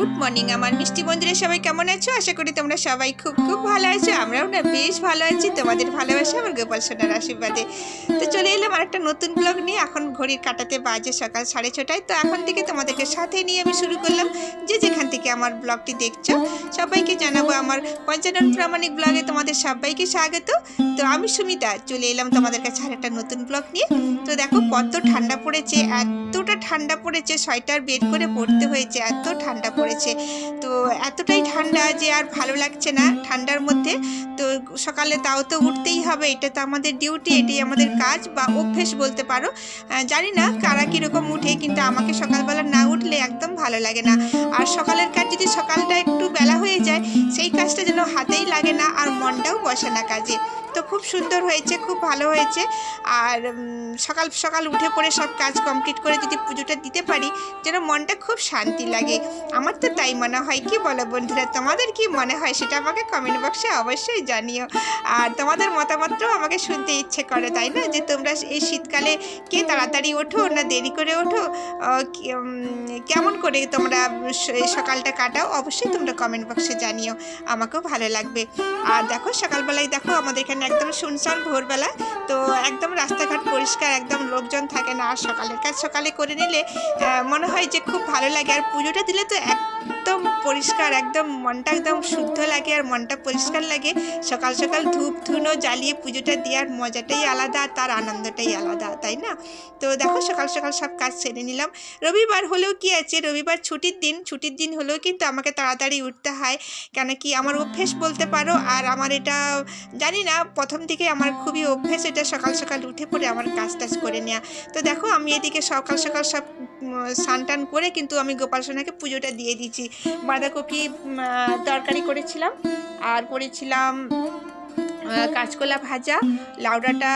Good morning, আমার মিষ্টি বন্ধুরা সবাই কেমন আছো? আশা করি তোমরা সবাই খুব খুব ভালো আছো, আমরাও না বেশ ভালো আছি, তোমাদের ভালোবাসা আমার গোপাল সোনার আশীর্বাদে। তো চলে এলাম আর একটা নতুন ব্লগ নিয়ে, এখন ঘড়ির কাটাতে বাজে সকাল সাড়ে ছটায়, তো এখন থেকে তোমাদেরকে সাথে নিয়ে আমি শুরু করলাম যে যেখান থেকে আমার ব্লগটি দেখছ। সবাইকে জানাব আমার পঞ্চানন প্রামাণিক ব্লগে তোমাদের সবাইকে স্বাগত। তো আমি সুমিতা, চলে এলাম তোমাদের কাছে আর একটা নতুন ব্লগ নিয়ে। তো দেখো কত ঠান্ডা পড়েছে, এতটা ঠান্ডা পড়েছে, সোয়েটার বের করে পড়তে হয়েছে, এত ঠান্ডা পড়েছে। তো এতটাই ঠান্ডা যে আর ভালো লাগছে না ঠান্ডার মধ্যে। তো সকালে তাও তো উঠতেই হবে, এটা তো আমাদের ডিউটি এটাই আমাদের কাজ বা অভ্যেস বলতে পারো। জানি না কারা কীরকম উঠে, কিন্তু আমাকে সকালবেলা না উঠলে একদম ভালো লাগে না। আর সকালের কাজ যদি সকালটা একটু বেলা হয়ে যায়, সেই কাজটা যেন হাতেই লাগে না আর মনটাও বসে না কাজে। তো খুব সুন্দর হয়েছে, খুব ভালো হয়েছে। আর সকাল সকাল উঠে পড়ে সব কাজ কমপ্লিট করে যদি পুজোটা দিতে পারি, যেন মনটা খুব শান্তি লাগে। আমার তো তাই মনে হয়। কি বলো বন্ধুরা, তোমাদের কি মনে হয় সেটা আমাকে কমেন্ট বক্সে অবশ্যই জানিও। আর তোমাদের মতামতটাও আমাকে শুনতে ইচ্ছে করে, তাই না? যে তোমরা এই শীতকালে কে তাড়াতাড়ি ওঠো না দেরি করে ওঠো? কেমন করে তোমরা সকালটা কাটাও? অবশ্যই তোমরা কমেন্ট বক্সে জানিও। আমাকেও ভালো লাগবে। আর দেখো, সকালবেলায় দেখো, আমাদের এখানে একদম শুনশান ভোরবেলা। তো একদম রাস্তাঘাট পরিষ্কার, একদম লোকজন থাকে না। আর সকালের কাজ সকালে করে নিলে মনে হয় যে খুব ভালো লাগে। আর পুজোটা দিলে তো একদম পরিষ্কার, একদম মনটা একদম শুদ্ধ লাগে আর মনটা পরিষ্কার লাগে। সকাল সকাল ধূপ ধুনো জ্বালিয়ে পুজোটা দেওয়ার মজাটাই আলাদা, তার আনন্দটাই আলাদা, তাই না? তো দেখো সকাল সকাল সব কাজ সেরে নিলাম। রবিবার হলেও কি আছে? রবিবার ছুটির দিন ছুটির দিন হলেও কিন্তু আমাকে তাড়াতাড়ি উঠতে হয়। কেন কি আমার অভ্যেস বলতে পারো আর আমার এটা জানি না, প্রথম থেকে আমার খুবই অভ্যেস এটা সকাল সকাল উঠে পড়ে আমার কাজ টাজ করে নেওয়া তো দেখো আমি এদিকে সকাল সকাল সব স্নান টান করে কিন্তু আমি গোপাল সোনাকে পুজোটা দিয়ে দিচ্ছি বাঁধাকপি তরকারি করেছিলাম। আর করেছিলাম কাঁচকলা ভাজা, লাউডাটা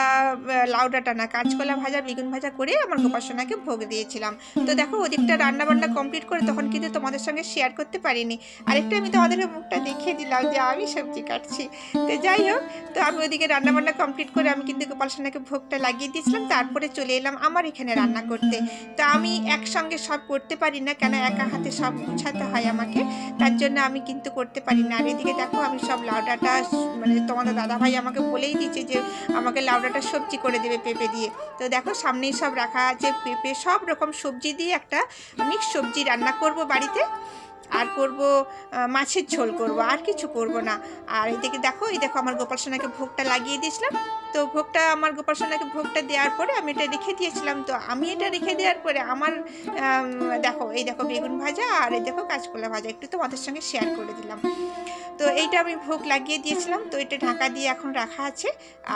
লাউডাটা না, কাঁচকলা ভাজা, বেগুন ভাজা করে আমার গোপাসনাকে ভোগ দিয়েছিলাম। তো দেখো, ওদিকটা রান্না বান্না কমপ্লিট করে তখন কিন্তু তোমাদের সঙ্গে শেয়ার করতে পারিনি। আরেকটা আমি তোমাদেরকে মুখটা দেখিয়ে দিলাম যে আমি সবজি কাটছি। তো যাই হোক, তো আমি ওদিকে রান্না বান্না কমপ্লিট করে আমি কিন্তু গোপাল সোনাকে ভোগটা লাগিয়ে দিয়েছিলাম। তারপরে চলে এলাম আমার এখানে রান্না করতে। তো আমি একসঙ্গে সব করতে পারি না, কেন একা হাতে সব গুছাতে হয় আমাকে। তার জন্য আমি কিন্তু করতে পারি না। আর এদিকে দেখো, আমি সব লাউডাটা মানে তোমাদের দাদাভাই আমাকে বলেই দিচ্ছে যে আমাকে লাউডাটা সবজি করে দেবে পেঁপে দিয়ে। তো দেখো সামনেই সব রাখা আছে পেঁপে, সব রকম সবজি দিয়ে একটা মিক্স সবজি রান্না করব বাড়িতে। আর করব মাছের ঝোল করব, আর কিছু করব না। আর এদিকে দেখো, এই দেখো আমার গোপাল সোনাকে ভোগটা লাগিয়ে দিয়েছিলাম। তো ভোগটা, আমার গোপাল সোনাকে ভোগটা দেওয়ার পরে আমি এটা রেখে দিয়েছিলাম। তো আমি এটা রেখে দেওয়ার পরে আমার দেখো, এই দেখো বেগুন ভাজা আর এই দেখো কাঁচকলা ভাজা। একটু তোমাদের সঙ্গে শেয়ার করে দিলাম। তো এইটা আমি ভোগ লাগিয়ে দিয়েছিলাম। তো এটা ঢাকা দিয়ে এখন রাখা আছে।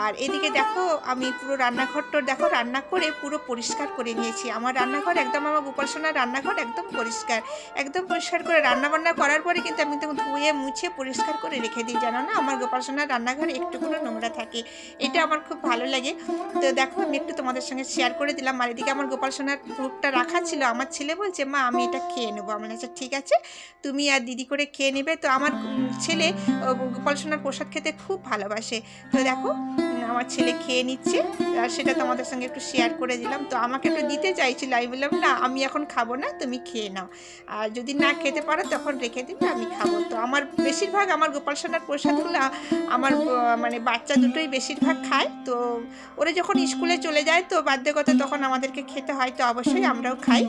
আর এদিকে দেখো, আমি পুরো রান্নাঘরটা দেখো, রান্না করে পুরো পরিষ্কার করে নিয়েছি। আমার রান্নাঘর একদম আমার গোপাল সোনার রান্নাঘর, একদম পরিষ্কার। একদম পরিষ্কার করে রান্না বান্না করার পরে কিন্তু আমি তো ধুয়ে, মুছে, পরিষ্কার করে রেখে দিই। জানো না, আমার গোপাল সোনার রান্নাঘর একটুকুনো নোংরা থাকে। এটা আমার খুব ভালো লাগে। তো দেখো, আমি একটু তোমাদের সঙ্গে শেয়ার করে দিলাম। আর এদিকে আমার গোপাল সোনার ভোগটা রাখা ছিল। আমার ছেলে বলছে, মা, আমি এটা খেয়ে নেব। আমার আচ্ছা ঠিক আছে। তুমি আর দিদি করে খেয়ে নেবে। তো আমার ছেলে গোপাল সোনার প্রসাদ খেতে খুব ভালোবাসে। তো দেখো, আমার ছেলে খেয়ে নিচ্ছে, আর সেটা তোমাদের সঙ্গে একটু শেয়ার করে দিলাম। তো আমাকে একটু দিতে চাইছিল, আমি বললাম, না, আমি এখন খাব না, তুমি খেয়ে নাও। আর যদি না খেতে পারো, তখন রেখে দিবে, আমি খাব। তো আমার বেশিরভাগ আমার গোপাল সোনার প্রসাদগুলো আমার মানে বাচ্চা দুটোই বেশিরভাগ খায়। তো ওরা যখন স্কুলে চলে যায়, তো বাধ্যগত তখন আমাদেরকে খেতে হয়, তো অবশ্যই আমরাও খাই।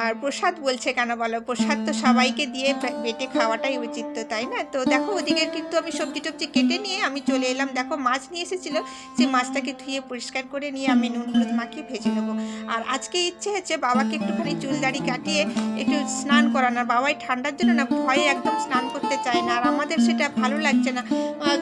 আর প্রসাদ বলছে কেন বলো? প্রসাদ তো সবাইকে দিয়ে বেটে খাওয়াটাই উচিত তো, তাই না? তো দেখো ওদিকে কিন্তু আমি সবজি টবজি কেটে নিয়ে আমি চলে এলাম। দেখো মাছ নিয়ে এসেছিল সেই মাছটাকে ধুয়ে পরিষ্কার করে নিয়ে আমি নুন হলুদ মাখিয়ে ভেজে নেব। আর আজকে ইচ্ছে হচ্ছে বাবাকে একটুখানি চুল দাড়ি কাটিয়ে একটু স্নান করানোর। বাবাই ঠান্ডার জন্য না ভয়ে একদম স্নান করতে চায় না, আর আমাদের সেটা ভালো লাগছে না।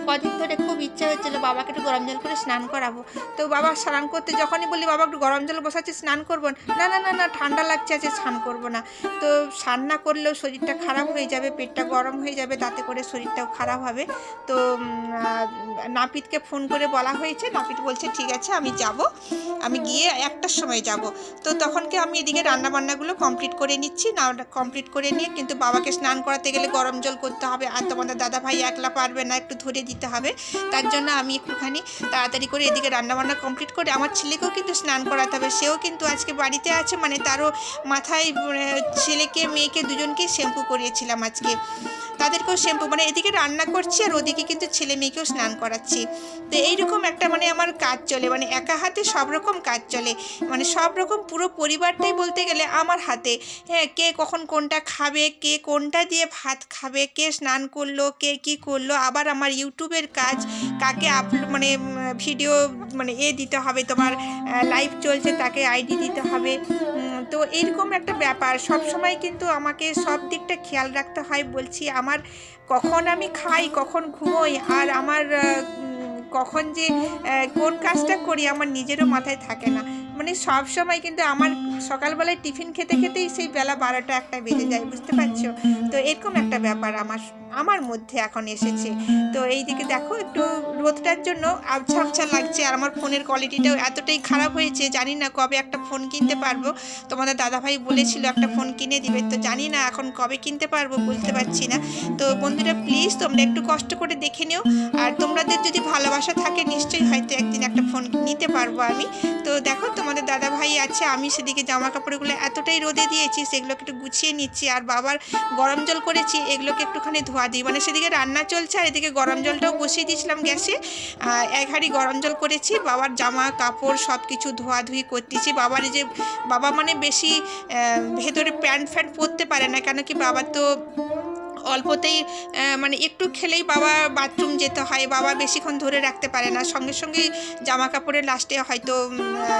কদিন ধরে খুব ইচ্ছা হচ্ছিল বাবাকে একটু গরম জল করে স্নান করাবো। তো বাবা স্নান করতে যখনই বলি, বাবা একটু গরম জল বসাচ্ছি, স্নান করব। না না না না, ঠান্ডা লাগছে আছে স্নান করব না। তো স্নান না করলেও শরীরটা খারাপ হয়ে যাবে, পেটটা গরম হয়ে যাবে, তাতে করে শরীরটাও খারাপ হবে। তো নাপিতকে ফোন করে বলা হয়েছে, নাপিত বলছে, ঠিক আছে, আমি যাব। আমি গিয়ে একটার সময় যাব। তো তখনকে আমি এদিকে রান্নাবান্নাগুলো কমপ্লিট করে নিচ্ছি, না কমপ্লিট করে নিয়ে কিন্তু বাবাকে স্নান করাতে গেলে গরম জল করতে হবে, আর তোমাদের দাদা ভাই একলা পারবে না, একটু ধরে দিতে হবে। তার জন্য আমি একটুখানি তাড়াতাড়ি করে এদিকে রান্নাবান্না কমপ্লিট করে, আমার ছেলেকেও কিন্তু স্নান করাতে হবে। সেও কিন্তু আজকে বাড়িতে আছে মানে তারও মাথায় ভাই ছেলেকে, মেয়েকে দুজনকে শ্যাম্পু করিয়েছিলাম আজকে। তাদেরকেও শ্যাম্পু মানে এদিকে রান্না করছি আর ওদিকে কিন্তু ছেলে মেয়েকেও স্নান করাচ্ছি। তো এইরকম একটা মানে আমার কাজ চলে মানে একা হাতে সব রকম কাজ চলে। মানে সব রকম পুরো পরিবারটাই বলতে গেলে আমার হাতে। হ্যাঁ কে কখন কোনটা খাবে, কে কোনটা দিয়ে ভাত খাবে, কে স্নান করল, কে কি করল, আবার আমার ইউটিউবের কাজ, কাকে আপলোড মানে ভিডিও মানে এ দিতে হবে, তোমার লাইভ চলছে, তাকে আইডি দিতে হবে। তো এরকম একটা ব্যাপার। সব সময় কিন্তু আমাকে সব দিকটা খেয়াল রাখতে হয় বলছি, আমার কখন আমি খাই, কখন ঘুমোই, আর আমার কখন যে কোন কাজটা করি আমার নিজেরও মাথায় থাকে না। মানে সব সময় কিন্তু আমার সকালবেলায় টিফিন খেতে খেতেই সেই বেলা বারোটা একটা বেজে যায়, বুঝতে পারছ? তো এরকম একটা ব্যাপার আমার। আমার মধ্যে এখন এসেছে। তো এই দিকে দেখো একটু রোদটার জন্য আবছা আবছা লাগছে আর আমার ফোনের কোয়ালিটিটাও এতটাই খারাপ হয়েছে, জানি না কবে একটা ফোন কিনতে পারব। তোমাদের দাদাভাই বলেছিল একটা ফোন কিনে দিবে, তো জানি না এখন কবে কিনতে পারব বলতে পারছি না। তো বন্ধুরা প্লিজ তোমরা একটু কষ্ট করে দেখে নিও আর তোমাদের যদি ভালোবাসা থাকে নিশ্চয়ই হয়তো একদিন একটা ফোন নিতে পারব আমি। তো দেখো তোমাদের দাদা ভাই আছে, আমি সেদিকে জামা কাপড়গুলো এতটাই রোদে দিয়েছি, সেগুলোকে একটু গুছিয়ে নিচ্ছি আর বাবার গরম জল করেছি, এগুলোকে একটুখানি ধোয়া দিই মানে সেদিকে রান্না চলছে আর এদিকে গরম জলটাও বসিয়ে দিয়েছিলাম গ্যাসে। এক হাঁড়ি গরম জল করেছি, বাবার জামা, কাপড় সব কিছু ধোয়াধুয়ি করতেছি বাবার যে, বাবা মানে বেশি ভেতরে প্যান্ট ফ্যান্ট পরতে পারে না, কেন কি বাবার তো অল্পতেই মানে একটু খেলেই বাবা বাথরুম যেতে হয়। বাবা বেশিক্ষণ ধরে রাখতে পারে না। সঙ্গে সঙ্গে জামা কাপড়ের লাস্টে হয়তো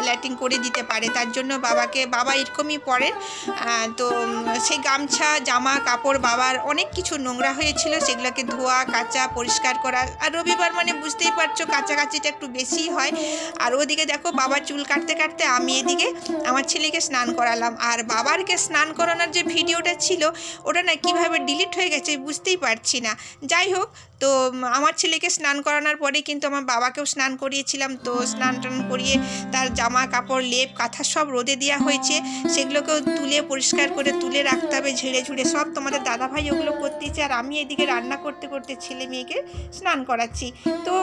ল্যাটিং করে দিতে পারে। তার জন্য বাবাকে বাবা এরকমই পরে আহ, তো সেই গামছা জামা কাপড় বাবার অনেক কিছু নোংরা হয়েছিল। সেগুলোকে ধোয়া কাচা পরিষ্কার করা। আর রবিবার মানে বুঝতেই পারছ কাছাকাছিটা একটু বেশিই হয়। আর ওদিকে দেখো বাবা চুল কাটতে কাটতে আমি এদিকে আমার ছেলেকে স্নান করালাম। আর বাবারকে স্নান করানোর যে ভিডিওটা ছিল ওটা না কীভাবে ডিলিট হয়ে গেছে বুঝতেই পারছি না। যাই হোক, তো আমার ছেলেকে স্নান করানোর পরে কিন্তু আমার বাবাকেও স্নান করিয়েছিলাম। তো স্নান টান করিয়ে তার জামা কাপড়, লেপ, কাঁথা সব রোদে দেওয়া হয়েছে। সেগুলোকেও তুলে, পরিষ্কার করে তুলে রাখতে হবে, ঝেড়ে ঝুড়ে সব তোমাদের দাদাভাই ওগুলো করতেছে। আর আমি এদিকে রান্না করতে করতে ছেলে মেয়েকে স্নান করাচ্ছি। তো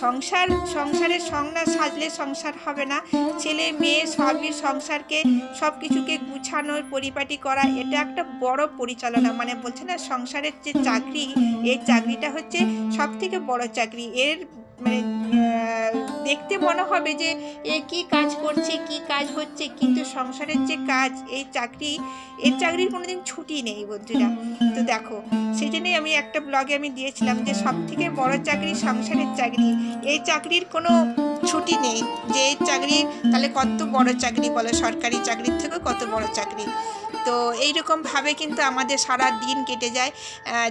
সংসার, সংসারের সং না সাজলে সংসার হবে না। ছেলে মেয়ে সবই সংসারকে সব কিছুকে গুছানো পরিপাটি করা, এটা একটা বড় পরিচালনা। মানে বলছে না সংসারের যে চাকরি, এই চাকরিটা হচ্ছে সব থেকে বড় চাকরি। এর মানে দেখতে মনে হবে যে এ কি কাজ করছে, কি কাজ হচ্ছে, কিন্তু সংসারের যে কাজ, এই চাকরি, এর চাকরির কোনোদিন ছুটি নেই বন্ধুরা। তো দেখো সেই জন্যই আমি একটা ব্লগে আমি দিয়েছিলাম যে সব থেকে বড় চাকরি সংসারের চাকরি। এই চাকরির কোনো ছুটি নেই। যে চাকরি, তাহলে কত বড় চাকরি বলো? সরকারি চাকরির থেকে কত বড় চাকরি? তো এইরকমভাবে কিন্তু আমাদের সারা দিন কেটে যায়।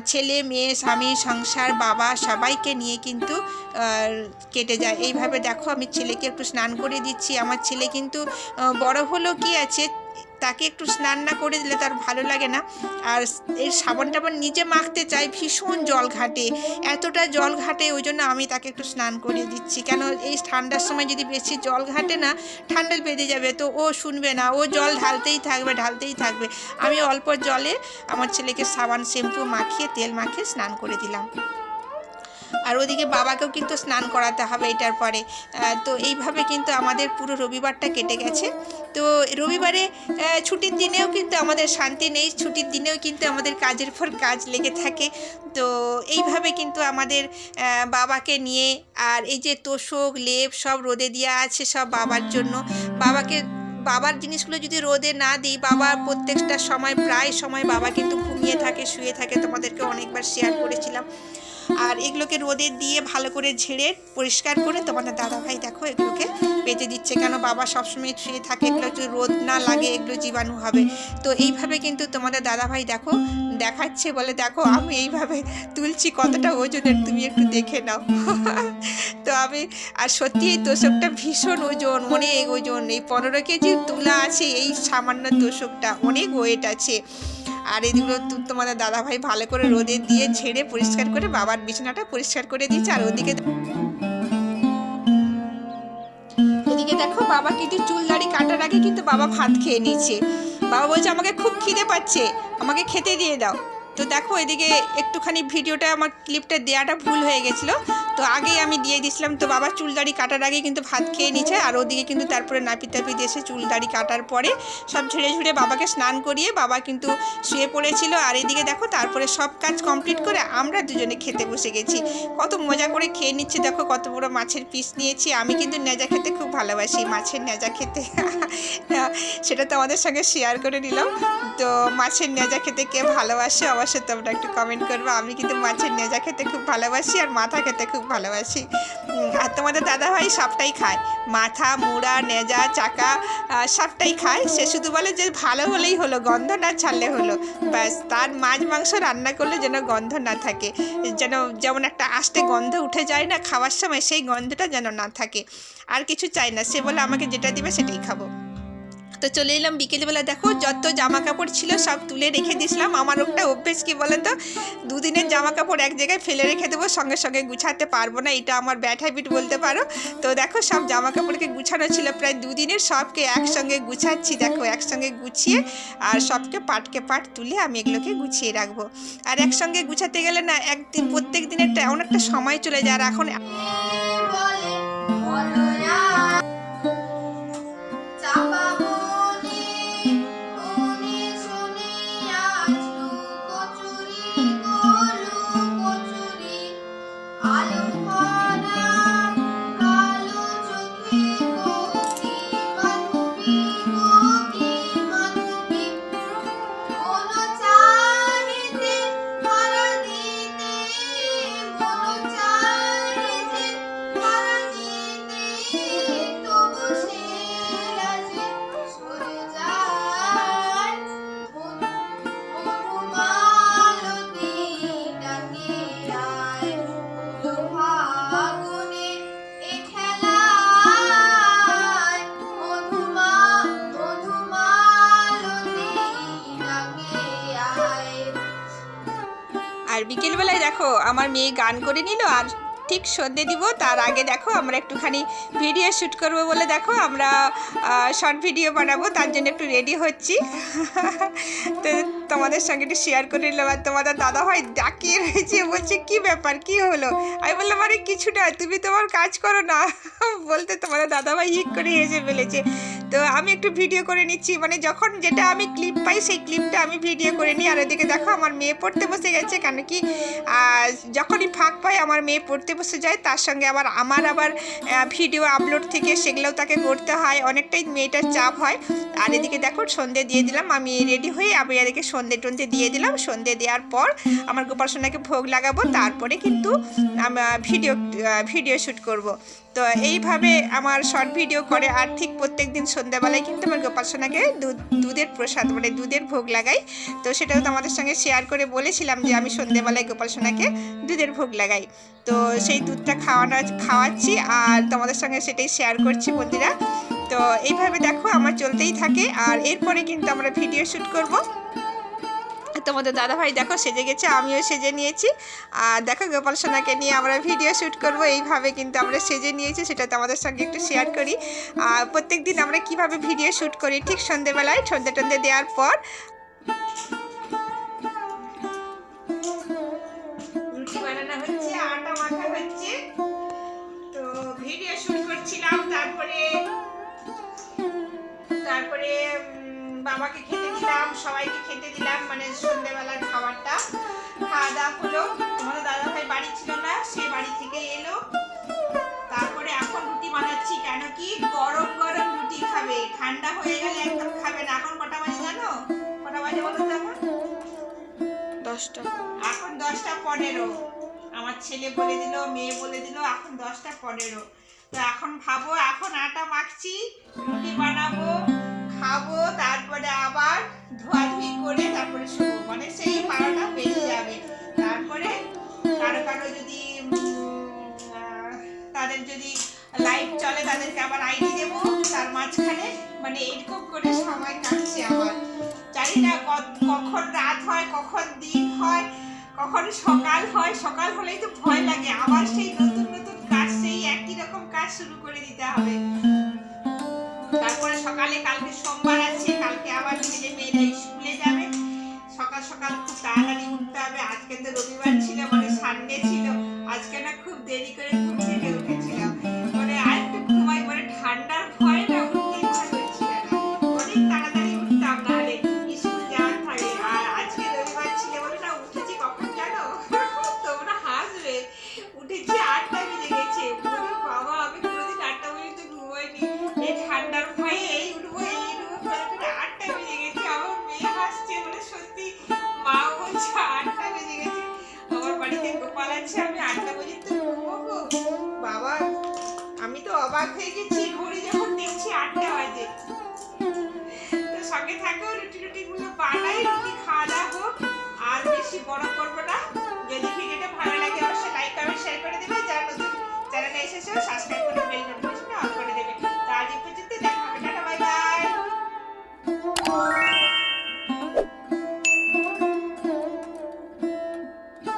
ছেলে, মেয়ে, স্বামী, সংসার, বাবা সবাইকে নিয়ে কিন্তু কেটে যায়। এইভাবে দেখো, আমি ছেলেকে একটু স্নান করে দিচ্ছি। আমার ছেলে কিন্তু বড় হলো কি আছে? তাকে একটু স্নান না করে দিলে তার ভালো লাগে না। আর এই সাবান টাবান নিজে মাখতে চাই ভীষণ জল ঘাটে। এতটা জল ঘাটে, ওই জন্য আমি তাকে একটু স্নান করিয়ে দিচ্ছি। কেন, এই ঠান্ডার সময় যদি বেশি জল ঘাটে না, ঠান্ডা বেঁধে যাবে, তো ও শুনবে না। ও জল ঢালতেই থাকবে ঢালতেই থাকবে। আমি অল্প জলে আমার ছেলেকে সাবান, শ্যাম্পু মাখিয়ে, তেল মাখিয়ে স্নান করে দিলাম। আর ওদিকে বাবাকেও কিন্তু স্নান করাতে হবে এটার পরে। তো এইভাবে কিন্তু আমাদের পুরো রবিবারটা কেটে গেছে। তো রবিবারে ছুটির দিনেও কিন্তু আমাদের শান্তি নেই, ছুটির দিনেও কিন্তু আমাদের কাজের পর কাজ লেগে থাকে। তো এইভাবে কিন্তু আমাদের বাবাকে নিয়ে আর এই যে তোষক, লেপ সব রোদে দেওয়া আছে সব বাবার জন্য। বাবাকে, বাবার জিনিসগুলো যদি রোদে না দিই, বাবা প্রত্যেকটা সময়, প্রায় সময় বাবা কিন্তু ঘুমিয়ে থাকে, শুয়ে থাকে। তোমাদেরকে অনেকবার শেয়ার করেছিলাম। আর এগুলোকে রোদে দিয়ে ভালো করে ঝেড়ে পরিষ্কার করে তোমাদের দাদাভাই দেখো এগুলোকে পেতে দিচ্ছে। কেন বাবা সবসময় শুয়ে থাকে, এগুলো যদি রোদ না লাগে, এগুলো জীবাণু হবে। তো এইভাবে কিন্তু তোমাদের দাদাভাই দেখো, দেখাচ্ছে বলে, দেখো, আমি এইভাবে তুলছি, কতটা ওজনের, তুমি একটু দেখে নাও। তো আমি, আর সত্যি এই তোষকটা ভীষণ ওজন, অনেক ওজন। এই পনেরো কেজি তুলা আছে, এই সামান্য তোষকটা, অনেক ওয়েট আছে। আর এগুলো তো তোমাদের দাদাভাই ভালো করে রোদে দিয়ে ছেড়ে পরিষ্কার করে বাবার বিছানাটা পরিষ্কার করে দিয়েছে, আর ওদিকে এদিকে দেখো বাবা কিন্তু চুল দাড়ি কাটার আগে কিন্তু বাবা ভাত খেয়ে নিয়েছে। বাবা বলছে, আমাকে খুব খিদে পাচ্ছে, আমাকে খেতে দিয়ে দাও। তো দেখো, এদিকে একটুখানি ভিডিওটা আমার ক্লিপটা দেওয়াটা ভুল হয়ে গেছিল। তো আগেই আমি দিয়ে দিয়েছিলাম, তো বাবা চুল দাড়ি কাটার আগে কিন্তু ভাত খেয়ে নিচ্ছে আর ওদিকে কিন্তু তারপরে নাপি তাপি দিয়ে এসে চুল দাড়ি কাটার পরে সব ঝেড়ে ঝুড়ে বাবাকে স্নান করিয়ে বাবা কিন্তু শুয়ে পড়েছিল। আর এদিকে দেখো, তারপরে সব কাজ কমপ্লিট করে আমরা দুজনে খেতে বসে গেছি। কত মজা করে খেয়ে নিচ্ছি, দেখো কত বড় মাছের পিস নিয়েছি। আমি কিন্তু নেজা খেতে খুব ভালোবাসি, মাছের নেজা খেতে। সেটা তো আমাদের সঙ্গে শেয়ার করে নিলাম। তো মাছের নেজা খেতে কে ভালোবাসে, অবশ্যই তোমরা একটু কমেন্ট করবে। আমি কিন্তু মাছের নেজা খেতে খুব ভালোবাসি আর মাথা খেতে খুব ভালোবাসি। আর তোমাদের দাদাভাই সবটাই খায়। মাথা, মুড়া, নেজা, চাকা সবটাই খায়। সে শুধু বলে যে ভালো হলেই হলো, গন্ধ না ছাড়লে হলো। ব্যাস, তার মাছ, মাংস রান্না করলে যেন গন্ধ না থাকে। যেন যেমন একটা আস্তে গন্ধ উঠে যায় না খাওয়ার সময়, সেই গন্ধটা যেন না থাকে। আর কিছু চাই না। সে বলে, আমাকে যেটা দিবে সেটাই খাব। তো চলে এলাম বিকেলবেলা। দেখো, যত জামা কাপড় ছিল সব তুলে রেখে দিয়েছিলাম। আমার একটা অভ্যেস কি বলে তো দুদিনের জামা কাপড় এক জায়গায় ফেলে রেখে দেবো, সঙ্গে সঙ্গে গুছাতে পারব না। এটা আমার ব্যাড হ্যাবিট বলতে পারো। তো দেখো, সব জামা কাপড়কে গুছানো ছিল। প্রায় দুদিনের সবকে একসঙ্গে গুছাচ্ছি। দেখো, একসঙ্গে গুছিয়ে আর সবকে পাটকে পাট তুলে আমি এগুলোকে গুছিয়ে রাখব। আর একসঙ্গে গুছাতে গেলে না, একদিন, প্রত্যেক দিনের এমন একটা সময় চলে যায়। আর এখন আর দেখো, আমার মেয়ে গান করে নিল আর ঠিক সন্ধে দিব, তার আগে দেখো আমরা একটুখানি ভিডিও শ্যুট করব বলে দেখো, আমরা শর্ট ভিডিও বানাবো, তার জন্য একটু রেডি হচ্ছি। তো তোমাদের সঙ্গে একটু শেয়ার করে নিলাম, আর তোমাদের দাদা ভাই ডাকিয়ে রয়েছে, বলছে, কি ব্যাপার, কি হলো? আমি বললাম, আরে, কিছু না, তুমি তোমার কাজ করো না। বলতে তোমাদের দাদা ভাই হিক করে হেসে ফেলেছে। তো আমি একটু ভিডিও করে নিচ্ছি। মানে যখন যেটা আমি ক্লিপ পাই, সেই ক্লিপটা আমি ভিডিও করে নিই। আর ওদিকে দেখো, আমার মেয়ে পড়তে বসে গেছে। কেন কি যখনই ফাঁক পাই, আমার মেয়ে পড়তে বসে যায়। তার সঙ্গে আবার আমার আবার ভিডিও আপলোড থেকে সেগুলোও তাকে করতে হয়। অনেকটাই মেয়েটার চাপ হয়। আর এদিকে দেখো, সন্ধে দিয়ে দিলাম। আমি রেডি হয়ে আমি এদিকে সন্ধে টন্ধে দিয়ে দিলাম। সন্ধে দেওয়ার পর আমার গোপাল সোনাকে ভোগ লাগাবো। তারপরে কিন্তু ভিডিও ভিডিও শ্যুট করব। তো এইভাবে আমার শর্ট ভিডিও করে আর ঠিক প্রত্যেক দিন সন্ধ্যাবেলায় কিন্তু আমার গোপাল সোনাকে দুধ, দুধের প্রসাদ মানে দুধের ভোগ লাগাই। তো সেটাও তোমাদের সঙ্গে শেয়ার করে বলেছিলাম যে আমি সন্ধ্যেবেলায় গোপাল সোনাকে দুধের ভোগ লাগাই। তো সেই দুধটা খাওয়ানো, খাওয়াচ্ছি আর তোমাদের সঙ্গে সেটাই শেয়ার করছি বন্ধুরা। তো এইভাবে দেখো, আমার চলতেই থাকে। আর এরপরে কিন্তু আমরা ভিডিও শ্যুট করব। তোমাদের দাদাভাই, দেখো সেজে গেছে, আমিও সেজে নিয়েছি। আর দেখো গোপাল সোনাকে নিয়ে আমরা ভিডিও শ্যুট করব। এইভাবে কিন্তু আমরা সেজে নিয়েছি, সেটা তোমাদের সঙ্গে একটু শেয়ার করি। আর প্রত্যেক দিন আমরা কীভাবে ভিডিও শ্যুট করি, ঠিক সন্ধেবেলায়, সন্ধে টন্ধে দেওয়ার পর। তারপরে তারপরে বাবাকে খেতে দিলাম সবাইকে খেতে দিলাম মানে সন্ধ্যেবেলার খাবারটা। খাওয়া দাওয়া হলো। তোমাদের দাদা ভাই বাড়ি ছিল না সে বাড়ি থেকে এলো। তারপরে এখন রুটি বানাচ্ছি কেন কি? গরম গরম রুটি খাবে। ঠান্ডা হয়ে গেলে একদম খাবে না। এখন কটা বাজে জানো? কটা বাজে বলো তো এখন? দশটা। এখন দশটা পনেরো। আমার ছেলে বলে দিল মেয়ে বলে দিল এখন দশটা পনেরো। তো এখন ভাবো এখন আটা মাখছি রুটি বানাবো। খাব, তারপরে আবার ধোয়াধুয়ি করে তারপরে শোবো। মানে সেই বারোটা বেজে যাবে। তারপরে কারও কারও যদি তাদের যদি লাইভ চলে, তাদেরকে আবার আইডি দেবো। তার মাঝখানে মানে এরকম করে সময় কাটছে আমার। জানি না কখন রাত হয়, কখন দিন হয়, কখন সকাল হয়। সকাল হলেই তো ভয় লাগে। আবার সেই নতুন নতুন কাজ, সেই একই রকম কাজ শুরু করে দিতে হবে। তারপরে সকালে কালকে সোমবার আছে, কালকে আবার ছেলে মেয়েরা স্কুলে যাবে। সকাল সকাল খুব তাড়াতাড়ি উঠতে হবে। আজকে তো রবিবার ছিল মানে সানডে ছিল। আছে আমি আটটা পর্যন্ত ঘুমাবো। বাবা, আমি তো অবাক হয়ে গেছি, ঘড়ি যখন দেখছি আটটা বাজে। তো সঙ্গে থাকো রুটি রুটি গুলো বানাই, রুটি খাওয়া দাওয়া হোক। আর বেশি বড় করব না। যদি ভিডিওটা ভালো লাগে, অবশ্যই লাইক কমেন্ট শেয়ার করে দেবে। যারা নতুন চ্যানেলে এসেছে সাবস্ক্রাইব করে বেল নোটিফিকেশন অন করে দেবে। তো আজ পর্যন্ত দেখা হবে, টাটা বাই বাই